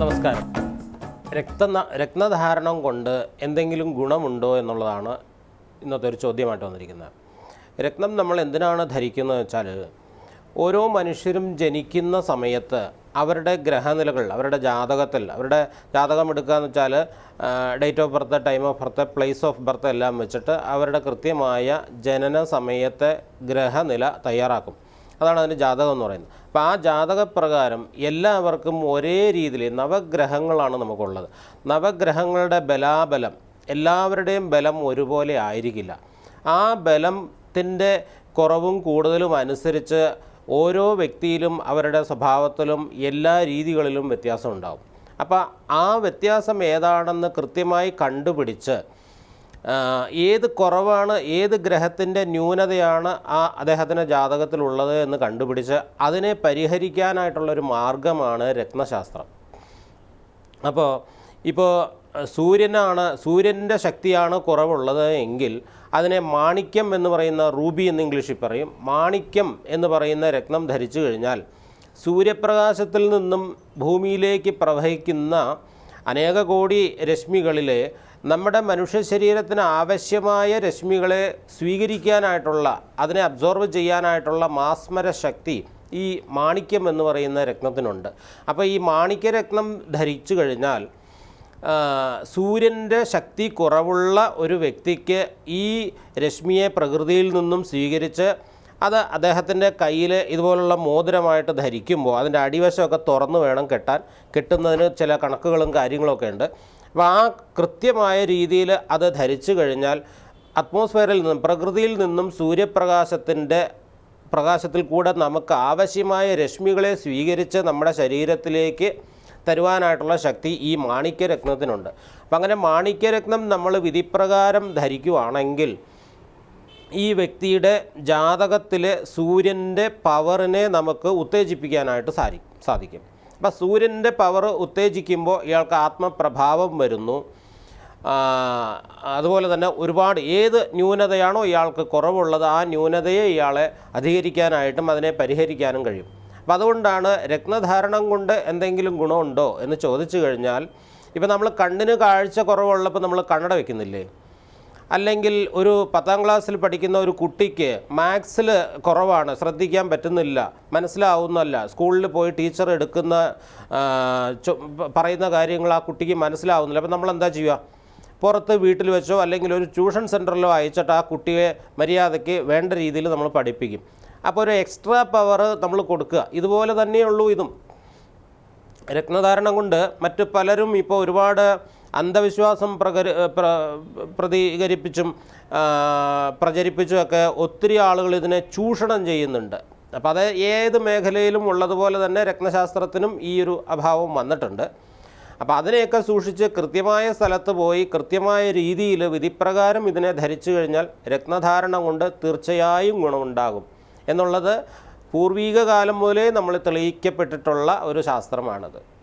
നമസ്കാരം. രക്ത രക്തധാരണം കൊണ്ട് എന്തെങ്കിലും ഗുണമുണ്ടോ എന്നുള്ളതാണ് ഇന്നത്തെ ഒരു ചോദ്യമായിട്ട് വന്നിരിക്കുന്നത്. രക്തം നമ്മൾ എന്തിനാണ് ധരിക്കുന്നത് വെച്ചാൽ ഓരോ മനുഷ്യരും ജനിക്കുന്ന സമയത്ത് അവരുടെ ഗ്രഹനിലകൾ അവരുടെ ജാതകത്തിൽ അവരുടെ ജാതകം എടുക്കുക എന്ന് വെച്ചാൽ date of birth time of birth place of birth എല്ലാം വെച്ചിട്ട് അവരുടെ കൃത്യമായ ജനന സമയത്തെ ഗ്രഹനില തയ്യാറാക്കും. അതാണ് അതിന്റെ ജാതകം എന്ന് പറയുന്നത്. അപ്പോൾ ആ ജാതകപ്രകാരം എല്ലാവർക്കും ഒരേ രീതിയിൽ നവഗ്രഹങ്ങളാണ് നമുക്കുള്ളത്. നവഗ്രഹങ്ങളുടെ ബലാബലം എല്ലാവരുടെയും ബലം ഒരുപോലെ ആയിരിക്കില്ല. ആ ബലത്തിന്റെ കുറവും കൂടുതലും അനുസരിച്ച് ഓരോ വ്യക്തിയിലും അവരുടെ സ്വഭാവത്തിലും എല്ലാ രീതികളിലും വ്യത്യാസം ഉണ്ടാകും അപ്പോൾ ആ വ്യത്യാസം ഏതാണെന്ന് കൃത്യമായി കണ്ടുപിടിച്ച് ഏത് കുറവാണ് ഏത് ഗ്രഹത്തിന്റെ ന്യൂനതയാണ് ആ അദ്ദേഹത്തിന്റെ ജാതകത്തിലുള്ളത് എന്ന് കണ്ടുപിടിച്ച് അതിനെ പരിഹരിക്കാനായിട്ടുള്ളൊരു മാർഗമാണ് രത്നശാസ്ത്രം. അപ്പോൾ ഇപ്പോൾ സൂര്യനാണ് സൂര്യന്റെ ശക്തിയാണ് കുറവുള്ളത് എങ്കിൽ അതിനെ മാണിക്യം എന്ന് പറയുന്ന റൂബി എന്ന് ഇംഗ്ലീഷിൽ പറയും. മാണിക്യം എന്ന് പറയുന്ന രത്നം ധരിച്ചു കഴിഞ്ഞാൽ സൂര്യപ്രകാശത്തിൽ നിന്നും ഭൂമിയിലേക്ക് പ്രവഹിക്കുന്ന അനേക കോടി രശ്മികളിലെ നമ്മുടെ മനുഷ്യ ശരീരത്തിന് ആവശ്യമായ രശ്മികളെ സ്വീകരിക്കാനായിട്ടുള്ള അതിനെ അബ്സോർവ് ചെയ്യാനായിട്ടുള്ള മാസ്മര ശക്തി ഈ മാണിക്യം എന്ന് പറയുന്ന രത്നത്തിനുണ്ട്. അപ്പോൾ ഈ മാണിക്യരത്നം ധരിച്ചു കഴിഞ്ഞാൽ സൂര്യന്റെ ശക്തി കുറവുള്ള ഒരു വ്യക്തിക്ക് ഈ രശ്മിയെ പ്രകൃതിയിൽ നിന്നും സ്വീകരിച്ച് അത് അദ്ദേഹത്തിന്റെ കയ്യിൽ ഇതുപോലുള്ള മോതിരമായിട്ട് ധരിക്കുമ്പോൾ അതിന്റെ അടിവശമൊക്കെ തുറന്ന് വേണം കെട്ടാൻ. കെട്ടുന്നതിന് ചില കണക്കുകളും കാര്യങ്ങളൊക്കെ ഉണ്ട്. അപ്പോൾ ആ കൃത്യമായ രീതിയിൽ അത് ധരിച്ചു കഴിഞ്ഞാൽ അറ്റ്മോസ്ഫിയറിൽ നിന്നും പ്രകൃതിയിൽ നിന്നും സൂര്യപ്രകാശത്തിന്റെ പ്രകാശത്തിൽ കൂടെ നമുക്ക് ആവശ്യമായ രശ്മികളെ സ്വീകരിച്ച് നമ്മുടെ ശരീരത്തിലേക്ക് തരുവാനായിട്ടുള്ള ശക്തി ഈ മാണിക്യരത്നത്തിനുണ്ട്. അപ്പം അങ്ങനെ മാണിക്യരത്നം നമ്മൾ വിധിപ്രകാരം ധരിക്കുവാണെങ്കിൽ ഈ വ്യക്തിയുടെ ജാതകത്തിലെ സൂര്യന്റെ പവറിനെ നമുക്ക് ഉത്തേജിപ്പിക്കാനായിട്ട് സാധി സാധിക്കും. അപ്പം സൂര്യന്റെ പവർ ഉത്തേജിക്കുമ്പോൾ ഇയാൾക്ക് ആത്മപ്രഭാവം വരുന്നു. അതുപോലെ തന്നെ ഒരുപാട് ഏത് ന്യൂനതയാണോ ഇയാൾക്ക് കുറവുള്ളത് ആ ന്യൂനതയെ ഇയാളെ അധികരിക്കാനായിട്ടും അതിനെ പരിഹരിക്കാനും കഴിയും. അപ്പം അതുകൊണ്ടാണ് രത്നധാരണം കൊണ്ട് എന്തെങ്കിലും ഗുണമുണ്ടോ എന്ന് ചോദിച്ചു കഴിഞ്ഞാൽ ഇപ്പം നമ്മൾ കണ്ണിന് കാഴ്ച കുറവുള്ളപ്പോൾ നമ്മൾ കണ്ണട വെക്കുന്നില്ലേ? അല്ലെങ്കിൽ ഒരു പത്താം ക്ലാസ്സിൽ പഠിക്കുന്ന ഒരു കുട്ടിക്ക് മാത്സിൽ കുറവാണ് ശ്രദ്ധിക്കാൻ പറ്റുന്നില്ല മനസ്സിലാവുന്നല്ല സ്കൂളിൽ പോയി ടീച്ചർ എടുക്കുന്ന പറയുന്ന കാര്യങ്ങൾ ആ കുട്ടിക്ക് മനസ്സിലാവുന്നില്ല. അപ്പം നമ്മൾ എന്താ ചെയ്യുക? പുറത്ത് വീട്ടിൽ വെച്ചോ അല്ലെങ്കിൽ ഒരു ട്യൂഷൻ സെന്ററിലോ അയച്ചിട്ട് ആ കുട്ടിയെ മര്യാദയ്ക്ക് വേണ്ട രീതിയിൽ നമ്മൾ പഠിപ്പിക്കും. അപ്പോൾ ഒരു എക്സ്ട്രാ പവർ നമ്മൾ കൊടുക്കുക. ഇതുപോലെ തന്നെയുള്ളൂ ഇതും. രത്നധാരണം കൊണ്ട് മറ്റു പലരും ഇപ്പോൾ ഒരുപാട് അന്ധവിശ്വാസം പ്രകരി പ്ര പ്രതികരിപ്പിച്ചും പ്രചരിപ്പിച്ചുമൊക്കെ ഒത്തിരി ആളുകൾ ഇതിനെ ചൂഷണം ചെയ്യുന്നുണ്ട്. അപ്പോൾ അത് ഏത് മേഖലയിലും ഉള്ളതുപോലെ തന്നെ രത്നശാസ്ത്രത്തിനും ഈ ഒരു അഭാവം വന്നിട്ടുണ്ട്. അപ്പോൾ അതിനെയൊക്കെ സൂക്ഷിച്ച് കൃത്യമായ സ്ഥലത്ത് പോയി കൃത്യമായ രീതിയിൽ വിധിപ്രകാരം ഇതിനെ ധരിച്ചു കഴിഞ്ഞാൽ രത്നധാരണ കൊണ്ട് തീർച്ചയായും ഗുണമുണ്ടാകും എന്നുള്ളത് പൂർവീക കാലം മുതലേ നമ്മൾ തെളിയിക്കപ്പെട്ടിട്ടുള്ള ഒരു ശാസ്ത്രമാണത്.